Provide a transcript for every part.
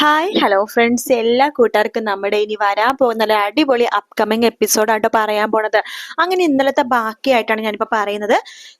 Hi hello friends എല്ലാ കൂട്ടുകാർക്കും നമ്മുടെ ഇനി വരാൻ പോകുന്ന ഒരു അടിപൊളി അപ്കമിങ് എപ്പിസോഡായിട്ട് പറയാൻ പോണത്. അങ്ങനെ ഇന്നലത്തെ ബാക്കിയായിട്ടാണ് ഞാനിപ്പോൾ പറയുന്നത്.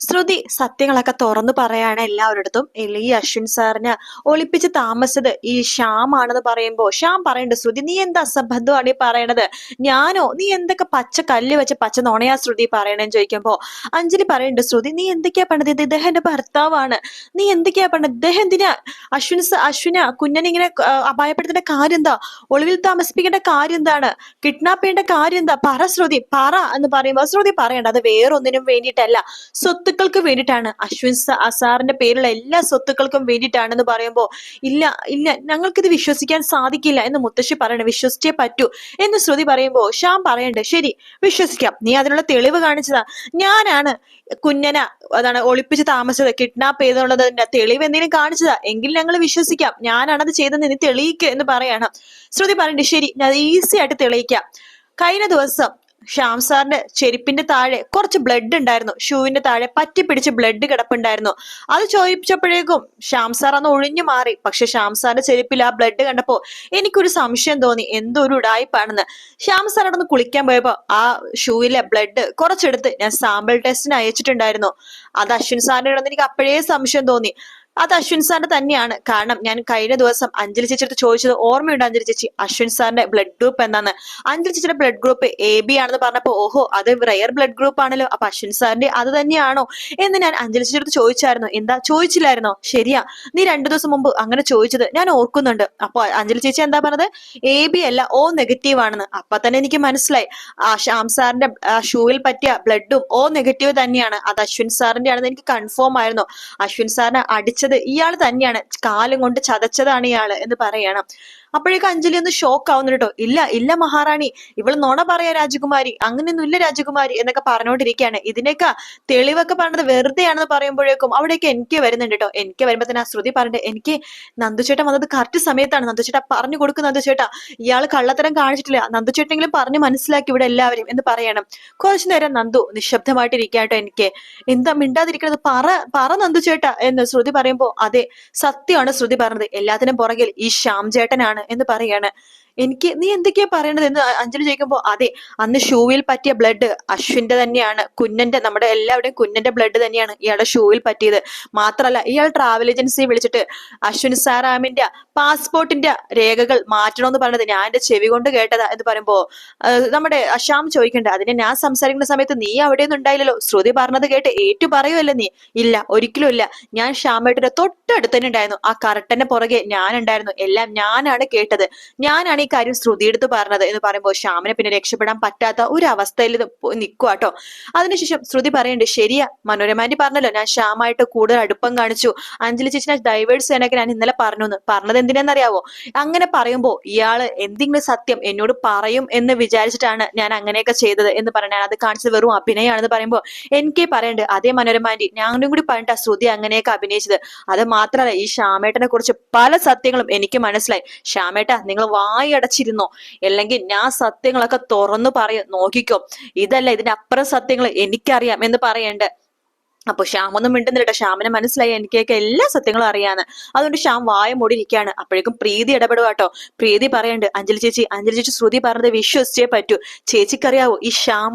ശ്രുതി സത്യങ്ങളൊക്കെ തുറന്നു പറയാണ് എല്ലാവരുടെ ഈ അശ്വിൻ സാറിന് ഒളിപ്പിച്ച് താമസിച്ചത് ഈ ശ്യാം ആണെന്ന് പറയുമ്പോൾ ശ്യാം പറയുന്നുണ്ട് ശ്രുതി നീ എന്ത് അസംബന്ധമാണ് ഈ പറയണത്? ഞാനോ? നീ എന്തൊക്കെ പച്ച കല്ല് വെച്ച് പച്ച നോണയാ ശ്രുതി പറയണെന്ന് ചോദിക്കുമ്പോൾ അഞ്ജലി പറയുന്നുണ്ട് ശ്രുതി നീ എന്തൊക്കെയാ പണ്ടത് ഇത് ഇദ്ദേഹം എന്റെ ഭർത്താവാണ്. നീ എന്തൊക്കെയാ പണ്ടത് ഇദ്ദേഹം എന്തിനാ? അശ്വിൻ അശ്വിന കുഞ്ഞനെ ഇങ്ങനെ ആ, അപായപ്പെടുത്തേണ്ട കാര്യം എന്താ ഒളിവിൽ താമസിപ്പിക്കേണ്ട കാര്യം എന്താണ് കിഡ്നാപ്പ് ചെയ്യേണ്ട കാര്യം എന്താ പറ ശ്രുതി പറ എന്ന് പറയുമ്പോൾ ശ്രുതി പറയണ്ട അത് വേറൊന്നിനും വേണ്ടിയിട്ടല്ല. സ്വത്തുക്കൾക്ക് വേണ്ടിയിട്ടാണ്. അശ്വിൻ അസാറിന്റെ സാറിന്റെ പേരുള്ള എല്ലാ സ്വത്തുക്കൾക്കും വേണ്ടിയിട്ടാണെന്ന് പറയുമ്പോൾ ഇല്ല ഇല്ല ഞങ്ങൾക്കിത് വിശ്വസിക്കാൻ സാധിക്കില്ല എന്ന് മുത്തശ്ശി പറയണം വിശ്വസിച്ചേ പറ്റൂ എന്ന് ശ്രുതി പറയുമ്പോൾ ശ്യാം പറയണ്ടേ ശരി വിശ്വസിക്കാം. നീ അതിനുള്ള തെളിവ് കാണിച്ചതാ. ഞാനാണ് കുഞ്ഞന അതാണ് ഒളിപ്പിച്ച് താമസിച്ചത് കിഡ്നാപ്പ് ചെയ്തുള്ളതിന്റെ തെളിവ് എന്തെങ്കിലും കാണിച്ചതാ. എങ്കിൽ ഞങ്ങൾ വിശ്വസിക്കാം. ഞാനാണത് ചെയ്തതെന്ന് നീ തെളിയിക്കുക എന്ന് പറയണം. ശ്രുതി പറഞ്ഞു ശരി ഞാൻ ഈസി ആയിട്ട് തെളിയിക്കാം. കഴിഞ്ഞ ദിവസം ശ്യാം സാറിന്റെ ചെരുപ്പിന്റെ താഴെ കുറച്ച് ബ്ലഡ് ഉണ്ടായിരുന്നു. ഷൂവിന്റെ താഴെ പറ്റി പിടിച്ച് ബ്ലഡ് കിടപ്പുണ്ടായിരുന്നു. അത് ചോദിച്ചപ്പോഴേക്കും ശ്യാം സാർ അന്ന് ഒഴിഞ്ഞു മാറി. പക്ഷെ ശ്യാം സാറിന്റെ ചെരുപ്പിൽ ആ ബ്ലഡ് കണ്ടപ്പോ എനിക്കൊരു സംശയം തോന്നി. എന്തോ ഒരു ഉടായ്പാണെന്ന്. ശ്യാം സാർ അവിടെ കുളിക്കാൻ പോയപ്പോ ആ ഷൂവിലെ ബ്ലഡ് കുറച്ചെടുത്ത് ഞാൻ സാമ്പിൾ ടെസ്റ്റിന് അയച്ചിട്ടുണ്ടായിരുന്നു അത് അശ്വിൻ സാറിന്റെ എനിക്ക് അപ്പോഴേ സംശയം തോന്നി. അത് അശ്വിൻ സാറിന്റെ തന്നെയാണ്. കാരണം ഞാൻ കഴിഞ്ഞ ദിവസം അഞ്ജലി ചേച്ചിയുടെ ചോദിച്ചത് ഓർമ്മയുണ്ട് അഞ്ജലി ചേച്ചി? അശ്വിൻ സാറിന്റെ ബ്ലഡ് ഗ്രൂപ്പ് എന്താന്ന്? അഞ്ജലി ചേച്ചിയുടെ ബ്ലഡ് ഗ്രൂപ്പ് എ ബി ആണെന്ന് പറഞ്ഞപ്പോ ഓഹോ അത് റയർ ബ്ലഡ് ഗ്രൂപ്പ് ആണല്ലോ. അപ്പൊ അശ്വിൻ സാറിന്റെ അത് തന്നെയാണോ? എന്ന് ഞാൻ അഞ്ജലി ചേച്ചിയുടെ ചോദിച്ചായിരുന്നു. എന്താ? ചോദിച്ചില്ലായിരുന്നോ? ശരിയാ. നീ രണ്ടു ദിവസം മുമ്പ് അങ്ങനെ ചോദിച്ചത് ഞാൻ ഓർക്കുന്നുണ്ട്. അപ്പൊ അഞ്ജലി ചേച്ചി എന്താ പറഞ്ഞത്? എ ബി അല്ല ഓ നെഗറ്റീവ് ആണെന്ന്. അപ്പൊ തന്നെ എനിക്ക് മനസ്സിലായി. ആ ശ്യാം സാറിന്റെ ഷൂവിൽ പറ്റിയ ബ്ലഡും ഓ നെഗറ്റീവ് തന്നെയാണ്. അത് അശ്വിൻ സാറിന്റെ ആണെന്ന് എനിക്ക് കൺഫേം ആയിരുന്നു. അശ്വിൻ സാറിനെ അടിച്ചത് ഇയാൾ തന്നെയാണ്. കാലം കൊണ്ട് ചതച്ചതാണ് ഇയാൾ എന്ന് പറയണം. അപ്പോഴേക്കും അഞ്ജലി ഒന്ന് ഷോക്ക് ആവുന്നു കേട്ടോ. ഇല്ല ഇല്ല മഹാറാണി. ഇവൾ നുണ പറയാ രാജകുമാരി. അങ്ങനെയൊന്നും ഇല്ല രാജകുമാരി എന്നൊക്കെ പറഞ്ഞുകൊണ്ടിരിക്കുകയാണ്. ഇതിനൊക്കെ തെളിവൊക്കെ പറഞ്ഞത് വെറുതെയാണെന്ന് പറയുമ്പോഴേക്കും അവിടേക്ക് എനിക്ക് വരുന്നുണ്ട് കേട്ടോ. എനിക്ക് വരുമ്പോ തന്നെ ആ ശ്രുതി പറഞ്ഞിട്ട് എനിക്ക് നന്ദുചേട്ടൻ വന്നത് കറക്റ്റ് സമയത്താണ്. നന്ദുചേട്ടാ പറഞ്ഞു കൊടുക്കും നന്ദുചേട്ടാ. ഇയാൾ കള്ളത്തരം കാണിച്ചിട്ടില്ല. നന്ദുചേട്ടെങ്കിലും പറഞ്ഞ് മനസ്സിലാക്കി ഇവിടെ എല്ലാവരും എന്ന് പറയണം. കുറച്ചു നേരം നന്ദു നിശബ്ദമായിട്ടിരിക്കാട്ടോ എനിക്ക്. എന്താ മിണ്ടാതിരിക്കണത്? പറ പറ നന്ദു ചേട്ടാ എന്ന് ശ്രുതി പറയുമ്പോ അതെ സത്യമാണ് ശ്രുതി പറഞ്ഞത്. എല്ലാത്തിനും പുറകിൽ ഈ ശ്യാം ചേട്ടനാണ് എന്ന് പറയാണ്. എനിക്ക് നീ എന്തൊക്കെയാ പറയണത് എന്ന് അഞ്ജലി ചോദിക്കുമ്പോ അതെ അന്ന് ഷൂവിൽ പറ്റിയ ബ്ലഡ് അശ്വിന്റെ തന്നെയാണ്. കുഞ്ഞന്റെ നമ്മുടെ എല്ലാവരുടെയും കുഞ്ഞന്റെ ബ്ലഡ് തന്നെയാണ് ഇയാളുടെ ഷൂവിൽ പറ്റിയത്. മാത്രല്ല ഇയാൾ ട്രാവൽ ഏജൻസിയെ വിളിച്ചിട്ട് അശ്വിൻ സാറാമിന്റെ പാസ്പോർട്ടിന്റെ രേഖകൾ മാറ്റണമെന്ന് പറഞ്ഞത് ഞാൻ എന്റെ ചെവി കൊണ്ട് കേട്ടതാ എന്ന് പറയുമ്പോ നമ്മുടെ അശാം ചോദിക്കണ്ട അതിനെ ഞാൻ സംസാരിക്കുന്ന സമയത്ത് നീ അവിടെ ഒന്നും ഉണ്ടായില്ലല്ലോ? ശ്രുതി പറഞ്ഞത് കേട്ട് ഏറ്റു പറയുമല്ലോ നീ? ഇല്ല ഒരിക്കലും ഇല്ല. ഞാൻ ശ്യാമേട്ടിന്റെ തൊട്ടടുത്ത് തന്നെ ഉണ്ടായിരുന്നു. ആ കറട്ടന്റെ പുറകെ ഞാൻ ഉണ്ടായിരുന്നു. എല്ലാം ഞാനാണ് കേട്ടത്. ഞാനാണ് ഈ കാര്യം ശ്രുതി എടുത്ത് പറഞ്ഞത് എന്ന് പറയുമ്പോൾ ശ്യാമിനെ പിന്നെ രക്ഷപ്പെടാൻ പറ്റാത്ത ഒരു അവസ്ഥയിൽ നിൽക്കുവാട്ടോ അതിനുശേഷം ശ്രുതി പറയുന്നുണ്ട് ശരിയാ മനോരമാന്റി പറഞ്ഞല്ലോ ഞാൻ ശ്യാമായിട്ട് കൂടുതൽ അടുപ്പം കാണിച്ചു. അഞ്ജലി ചേച്ചിനെ ഡൈവേഴ്സ് ചെയ്യാനൊക്കെ ഞാൻ ഇന്നലെ പറഞ്ഞു എന്ന് പറഞ്ഞത് എന്തിനാണെന്നറിയാവോ അങ്ങനെ പറയുമ്പോൾ ഇയാൾ എന്തെങ്കിലും സത്യം എന്നോട് പറയും എന്ന് വിചാരിച്ചിട്ടാണ് ഞാൻ അങ്ങനെയൊക്കെ ചെയ്തത് എന്ന് പറഞ്ഞാൽ അത് കാണിച്ചത് വെറും അഭിനയമാണെന്ന് പറയുമ്പോൾ എനിക്ക് പറയണ്ട് അതേ മനോരമാന്റി ഞാനും കൂടി പറഞ്ഞിട്ടാ ശ്രുതി അങ്ങനെയൊക്കെ അഭിനയിച്ചത്. അത് മാത്രമല്ല ഈ ശ്യാമേട്ടനെ കുറിച്ച് പല സത്യങ്ങളും എനിക്ക് മനസ്സിലായി. ശ്യാമേട്ട നിങ്ങൾ വായി അടച്ചിരുന്നോ? അല്ലെങ്കിൽ ഞാൻ സത്യങ്ങളൊക്കെ തുറന്നു പറയും നോക്കിക്കോ. ഇതല്ല ഇതിന്റെ അപ്പുറം സത്യങ്ങൾ എനിക്കറിയാം എന്ന് പറയണ്ട്. അപ്പൊ ശ്യാമൊന്നും മിണ്ടുന്നില്ല ശ്യാമിനെ മനസ്സിലായി എനിക്കൊക്കെ എല്ലാ സത്യങ്ങളും അറിയാന്ന്. അതുകൊണ്ട് ശ്യാം വായ മൂടിയിരിക്കുകയാണ്. അപ്പോഴേക്കും പ്രീതി ഇടപെടുക കേട്ടോ പ്രീതി പറയണ്ട് അഞ്ജലി ചേച്ചി അഞ്ജലി ചേച്ചി ശ്രുതി പറഞ്ഞത് വിശ്വസിച്ചേ പറ്റൂ. ചേച്ചിക്കറിയാവോ ഈ ശ്യാം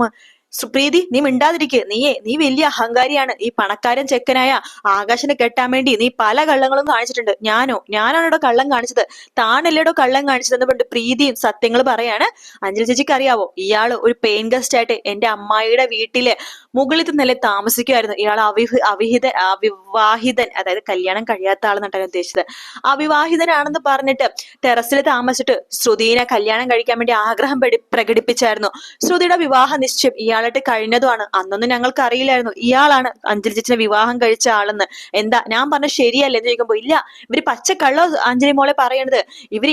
സു- പ്രീതി നീ മിണ്ടാതിരിക്കെ. നീയേ നീ വലിയ അഹങ്കാരിയാണ്. ഈ പണക്കാരൻ ചെക്കനായ ആകാശനെ കെട്ടാൻ വേണ്ടി നീ പല കള്ളങ്ങളും കാണിച്ചിട്ടുണ്ട്. ഞാനോ? ഞാനാണ് ഞാനാണോ കള്ളം കാണിച്ചത്. താണല്ലേടോ കള്ളം കാണിച്ചതെന്ന് പറഞ്ഞിട്ട് പ്രീതിയും സത്യങ്ങൾ പറയാണ്. അഞ്ജലി ചേച്ചിക്ക് അറിയാവോ ഇയാൾ ഒരു പെയിൻ ഗസ്റ്റ് ആയിട്ട് എന്റെ അമ്മായിയുടെ വീട്ടിലെ മുകളിൽ നില താമസിക്കുമായിരുന്നു ഇയാൾ അവിഹ അവിഹിത അവിവാഹിതൻ അതായത് കല്യാണം കഴിയാത്ത ആളെന്നുണ്ടാണ് ഉദ്ദേശിച്ചത്. അവിവാഹിതനാണെന്ന് പറഞ്ഞിട്ട് ടെറസിൽ താമസിച്ചിട്ട് ശ്രുതിനെ കല്യാണം കഴിക്കാൻ വേണ്ടി ആഗ്രഹം പ്രകടിപ്പിച്ചായിരുന്നു. ശ്രുതിയുടെ വിവാഹ നിശ്ചയം ഇയാളായിട്ട് കഴിഞ്ഞതുമാണ്. അന്നൊന്നും ഞങ്ങൾക്ക് അറിയില്ലായിരുന്നു ഇയാളാണ് അഞ്ജലി ചേച്ചിനെ വിവാഹം കഴിച്ച ആളെന്ന്. എന്താ? ഞാൻ പറഞ്ഞ ശരിയല്ലേ എന്ന് ചോദിക്കുമ്പോ ഇല്ല. ഇവർ പച്ചക്കള്ള അഞ്ജലി മോളെ പറയണത്? ഇവർ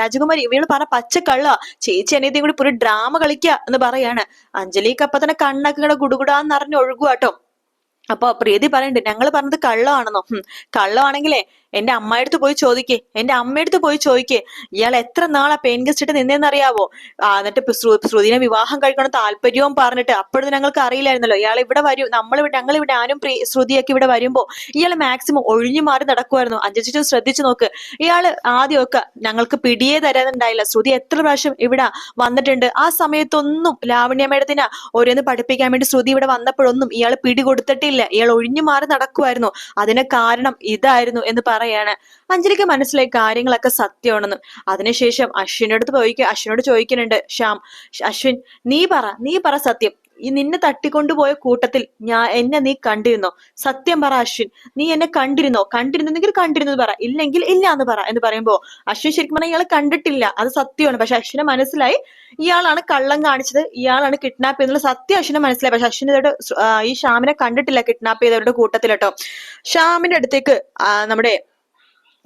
രാജകുമാരി ഇവരോട് പറഞ്ഞ പച്ചക്കള്ള? ചേച്ചി അനിയത്തിയും കൂടി ഒരു ഡ്രാമ കളിക്കുക എന്ന് പറയാണ്. അഞ്ജലിക്ക് അപ്പൊ തന്നെ കണ്ണൊക്കെ ഇങ്ങനെ ഗുടുഗുടാന്ന് അറിഞ്ഞ് ഒഴുകുവാട്ടോ അപ്പൊ പ്രീതി പറയണ്ട് ഞങ്ങൾ പറഞ്ഞത് കള്ളമാണെന്നോ കള്ളമാണെങ്കിലേ എന്റെ അമ്മയടുത്ത് പോയി ചോദിക്കേ എന്റെ അമ്മയടുത്ത് പോയി ചോദിക്കേ ഇയാൾ എത്ര നാളാ പെയിൻ ഗസ്റ്റ് ഇട്ട് നിന്നേന്നറിയാവോ എന്നിട്ട് ശ്രുതിനെ വിവാഹം കഴിക്കണം താല്പര്യവും പറഞ്ഞിട്ട് അപ്പോഴൊന്നും ഞങ്ങൾക്ക് അറിയില്ലായിരുന്നല്ലോ ഇയാൾ ഇവിടെ വരും നമ്മളിവിടെ ഞങ്ങൾ ഇവിടെ ആരും ശ്രുതിയൊക്കെ ഇവിടെ വരുമ്പോ ഇയാൾ മാക്സിമം ഒഴിഞ്ഞു മാറി നടക്കുമായിരുന്നു അഞ്ചു ശ്രദ്ധിച്ചു നോക്ക് ഇയാൾ ആദ്യമൊക്കെ ഞങ്ങൾക്ക് പിടിയേ തരാനുണ്ടായില്ല ശ്രുതി എത്ര പ്രാവശ്യം ഇവിടെ വന്നിട്ടുണ്ട് ആ സമയത്തൊന്നും ലാവണ്യ മേഡത്തിന് ഓരോന്ന് പഠിപ്പിക്കാൻ വേണ്ടി ശ്രുതി ഇവിടെ വന്നപ്പോഴൊന്നും ഇയാൾ പിടി കൊടുത്തിട്ടില്ല ഇയാൾ ഒഴിഞ്ഞു മാറി നടക്കുമായിരുന്നു അതിന് കാരണം ഇതായിരുന്നു എന്ന് പറയാണ്. അഞ്ജലിക്ക് മനസ്സിലായി കാര്യങ്ങളൊക്കെ സത്യമാണെന്ന്. അതിനുശേഷം അശ്വിനോട് അടുത്ത് ചോദിക്കുക അശ്വിനോട് ചോദിക്കുന്നുണ്ട് ശ്യാം അശ്വിൻ നീ പറ നീ പറ സത്യം. ഈ നിന്നെ തട്ടിക്കൊണ്ടുപോയ കൂട്ടത്തിൽ ഞാൻ എന്നെ നീ കണ്ടിരുന്നോ? സത്യം പറ അശ്വിൻ. നീ എന്നെ കണ്ടിരുന്നോ? കണ്ടിരുന്നെങ്കിൽ കണ്ടിരുന്നു പറ. ഇല്ലെങ്കിൽ ഇല്ല എന്ന് പറ എന്ന് പറയുമ്പോ അശ്വിൻ ശരിക്കും പറഞ്ഞാൽ ഇയാളെ കണ്ടിട്ടില്ല. അത് സത്യമാണ്. പക്ഷെ അശ്വിനെ മനസ്സിലായി ഇയാളാണ് കള്ളം കാണിച്ചത്. ഇയാളാണ് കിഡ്നാപ്പ് ചെയ്തെന്നുള്ള സത്യം അശ്വിനെ മനസ്സിലായി. പക്ഷെ അശ്വിൻ ഇതോടെ ഈ ഷ്യാമിനെ കണ്ടിട്ടില്ല കിഡ്നാപ്പ് ചെയ്തവരുടെ കൂട്ടത്തിൽ കേട്ടോ. അടുത്തേക്ക് നമ്മുടെ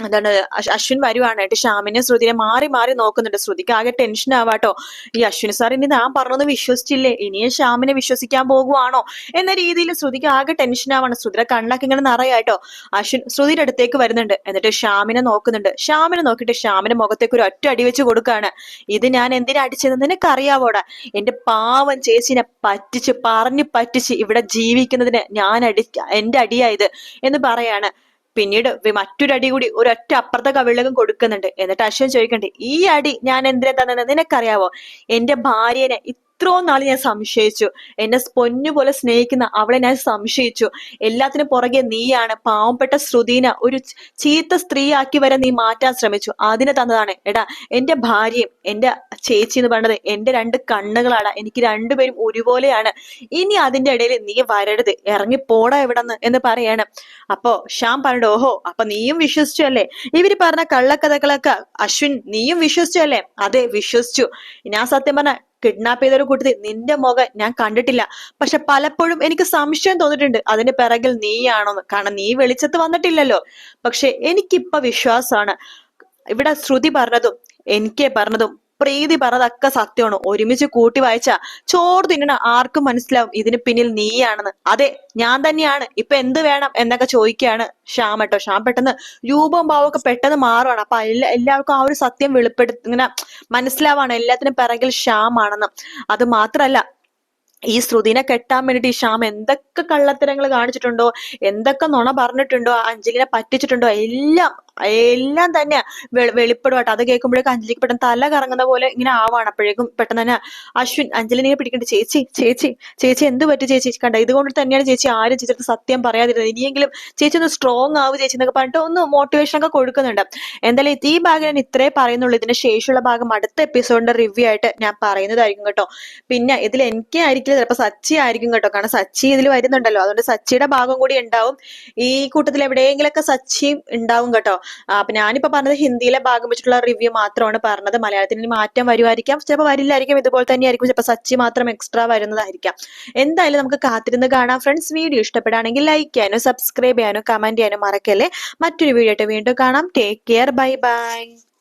എന്താണ് അശ്വിൻ വരുവാണ്. കേട്ടോ ശ്യാമിനെ ശ്രുതിനെ മാറി മാറി നോക്കുന്നുണ്ട്. ശ്രുതിക്ക് ആകെ ടെൻഷൻ ആവാട്ടോ. ഈ അശ്വിൻ സാർ ഇനി ഞാൻ പറഞ്ഞൊന്ന് വിശ്വസിച്ചില്ലേ? ഇനിയും ശ്യാമിനെ വിശ്വസിക്കാൻ പോകുവാണോ? എന്ന രീതിയിൽ ശ്രുതിക്ക് ആകെ ടെൻഷൻ ആവാണ്. ശ്രുതിയുടെ കണ്ണൊക്കെ ഇങ്ങനെ നിറയായിട്ടോ. അശ്വിൻ ശ്രുതിയുടെ അടുത്തേക്ക് വരുന്നുണ്ട്. എന്നിട്ട് ശ്യാമിനെ നോക്കുന്നുണ്ട്. ശ്യാമിനെ നോക്കിയിട്ട് ശ്യാമിന്റെ മുഖത്തേക്ക് ഒരു ഒറ്റ അടി വെച്ച് കൊടുക്കാണ്. ഇത് ഞാൻ എന്തിനാ അടിച്ചതെന്ന് നിനക്ക് അറിയാവോടാ എന്റെ പാവം ചേച്ചിനെ പറ്റിച്ച് പറഞ്ഞു പറ്റിച്ച് ഇവിടെ ജീവിക്കുന്നതിന് ഞാൻ അടി എന്റെ അടിയായത് എന്ന് പറയാണ്. പിന്നീട് വി- മറ്റൊരു അടി കൂടി ഒരൊറ്റ അപ്പുറത്തെ കവിളകം കൊടുക്കുന്നുണ്ട്. എന്നിട്ട് അശ്വൻ ചോദിക്കണ്ടേ ഈ അടി ഞാൻ എന്തിനാ തന്നെ നിനക്കറിയാവോ? എന്റെ ഭാര്യനെ ഇത്രയും നാൾ ഞാൻ സംശയിച്ചു. എന്നെ പൊന്നു പോലെ സ്നേഹിക്കുന്ന അവളെ ഞാൻ സംശയിച്ചു. എല്ലാത്തിനും പുറകെ നീയാണ് പാവപ്പെട്ട ശ്രുതീന ഒരു ചീത്ത സ്ത്രീയാക്കി വരെ നീ മാറ്റാൻ ശ്രമിച്ചു. അതിനെ തന്നതാണ്. എടാ എന്റെ ഭാര്യയും എന്റെ ചേച്ചി എന്ന് പറയുന്നത് എന്റെ രണ്ട് കണ്ണുകളാണ്. എനിക്ക് രണ്ടുപേരും ഒരുപോലെയാണ്. ഇനി അതിന്റെ ഇടയിൽ നീ വരരുത്. ഇറങ്ങി പോടാ എവിടെന്ന് എന്ന് പറയാണ്. അപ്പോ ശ്യാം പറഞ്ഞു ഓഹോ അപ്പൊ നീയും വിശ്വസിച്ചു അല്ലേ? ഇവർ പറഞ്ഞ കള്ളക്കഥകളൊക്കെ അശ്വിൻ നീയും വിശ്വസിച്ചു അല്ലേ? അതെ വിശ്വസിച്ചു. ഞാൻ സത്യം പറഞ്ഞ കിഡ്നാപ്പ് ചെയ്തൊരു കൂട്ടത്തിൽ നിന്റെ മുഖം ഞാൻ കണ്ടിട്ടില്ല. പക്ഷെ പലപ്പോഴും എനിക്ക് സംശയം തോന്നിയിട്ടുണ്ട്. അതിന് പിറകിൽ നീയാണോന്ന്. കാരണം നീ വെളിച്ചത്ത് വന്നിട്ടില്ലല്ലോ. പക്ഷെ എനിക്കിപ്പൊ വിശ്വാസമാണ് ഇവിടെ ശ്രുതി പറഞ്ഞതും എനിക്ക് പറഞ്ഞതും പ്രീതി പറഞ്ഞതൊക്കെ സത്യമാണ്. ഒരുമിച്ച് കൂട്ടി വായിച്ച ചോറ് തിന്നണ ആർക്കും മനസ്സിലാവും ഇതിന് പിന്നിൽ നീയാണെന്ന്. അതെ ഞാൻ തന്നെയാണ്. ഇപ്പൊ എന്ത് വേണം എന്നൊക്കെ ചോദിക്കുകയാണ് ശ്യാം കേട്ടോ ശ്യാം പെട്ടെന്ന് രൂപവും ഭാവവും ഒക്കെ പെട്ടെന്ന് മാറുവാണ്. അപ്പൊ എല്ലാ എല്ലാവർക്കും ആ ഒരു സത്യം വെളിപ്പെടുത്തി ഇങ്ങനെ മനസ്സിലാവാണ്. എല്ലാത്തിനും പിറകിൽ ശ്യാമാണെന്ന് അത് മാത്രല്ല ഈ ശ്രുതിനെ കെട്ടാൻ വേണ്ടിട്ട് ഈ ശ്യാം എന്തൊക്കെ കള്ളത്തരങ്ങൾ കാണിച്ചിട്ടുണ്ടോ? എന്തൊക്കെ നുണ പറഞ്ഞിട്ടുണ്ടോ? അഞ്ജലിനെ പറ്റിച്ചിട്ടുണ്ടോ? എല്ലാം എല്ലാം തന്നെ വെളിപ്പെടും വെളിപ്പെടുവാട്ടോ. അത് കേൾക്കുമ്പോഴേക്കും അഞ്ജലിക്ക് പെട്ടെന്ന് തല കറങ്ങുന്ന പോലെ ഇങ്ങനെ ആവാണ്. അപ്പോഴേക്കും പെട്ടെന്ന് തന്നെ അശ്വിൻ അഞ്ജലിനെ പിടിക്കേണ്ട. ചേച്ചി ചേച്ചി ചേച്ചി എന്ത് പറ്റി ചേച്ചി? കണ്ട ഇതുകൊണ്ട് തന്നെയാണ് ചേച്ചി ആരും ചേച്ചിയുടെ സത്യം പറയാതിരുന്നത്. ഇനിയെങ്കിലും ചേച്ചി ഒന്ന് സ്ട്രോങ് ആവും ചേച്ചി എന്നൊക്കെ പറഞ്ഞിട്ട് ഒന്ന് മോട്ടിവേഷൻ ഒക്കെ കൊടുക്കുന്നുണ്ട്. എന്തായാലും ഈ ഭാഗം ഞാൻ ഇത്രേ പറയുന്നുള്ളൂ. ഇതിന്റെ ശേഷമുള്ള ഭാഗം അടുത്ത എപ്പിസോഡിന്റെ റിവ്യൂ ആയിട്ട് ഞാൻ പറയുന്നതായിരിക്കും കേട്ടോ. പിന്നെ ഇതിൽ എനിക്ക് ആയിരിക്കില്ല ചിലപ്പോൾ സച്ചി ആയിരിക്കും കേട്ടോ. കാരണം സച്ചി ഇതിൽ വരുന്നുണ്ടല്ലോ. അതുകൊണ്ട് സച്ചിയുടെ ഭാഗം കൂടി ഉണ്ടാവും. ഈ കൂട്ടത്തിൽ എവിടെയെങ്കിലൊക്കെ സച്ചിയും ഉണ്ടാവും കേട്ടോ. അപ്പൊ ഞാനിപ്പോ പറഞ്ഞത് ഹിന്ദിയിലെ ഭാഗം വെച്ചിട്ടുള്ള റിവ്യൂ മാത്രമാണ് പറഞ്ഞത്. മലയാളത്തിന് മാറ്റം വരുമായിരിക്കാം ചിലപ്പോൾ വരില്ലായിരിക്കും. ഇതുപോലെ തന്നെ ആയിരിക്കും ചിലപ്പോൾ സച്ചി മാത്രം എക്സ്ട്രാ വരുന്നതായിരിക്കാം. എന്തായാലും നമുക്ക് കാത്തിരുന്ന് കാണാം ഫ്രണ്ട്സ് വീഡിയോ ഇഷ്ടപ്പെടുകയാണെങ്കിൽ ലൈക്ക് ചെയ്യാനോ സബ്സ്ക്രൈബ് ചെയ്യാനോ കമന്റ് ചെയ്യാനോ മറക്കല്ലേ? മറ്റൊരു വീഡിയോ ആയിട്ട് വീണ്ടും കാണാം. Take care bye bye